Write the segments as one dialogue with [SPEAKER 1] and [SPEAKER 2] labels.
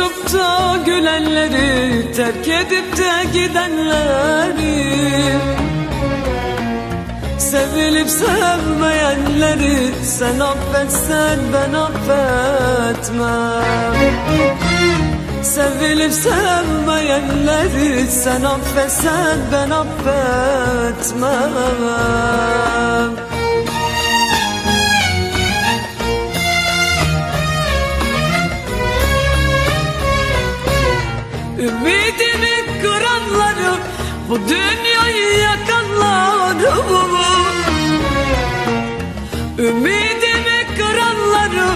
[SPEAKER 1] Ağlatıp da gülenleri Terk edip de gidenleri. Sevilip sevmeyenleri Sen affetsen ben affetmem. Sevilip sevmeyenleri Sen affetsen ben affetmem Bu dünyayı yakanları Ümidimi kıranları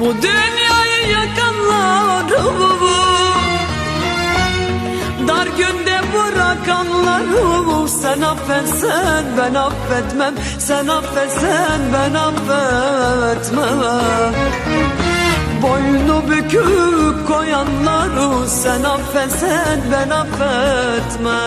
[SPEAKER 1] Bu dünyayı yakanları Dar günde bırakanları Sen affetsen ben affetmem. Sen affetsen ben affetmem. Boynu bükük koyanları sen affetsen ben affetmem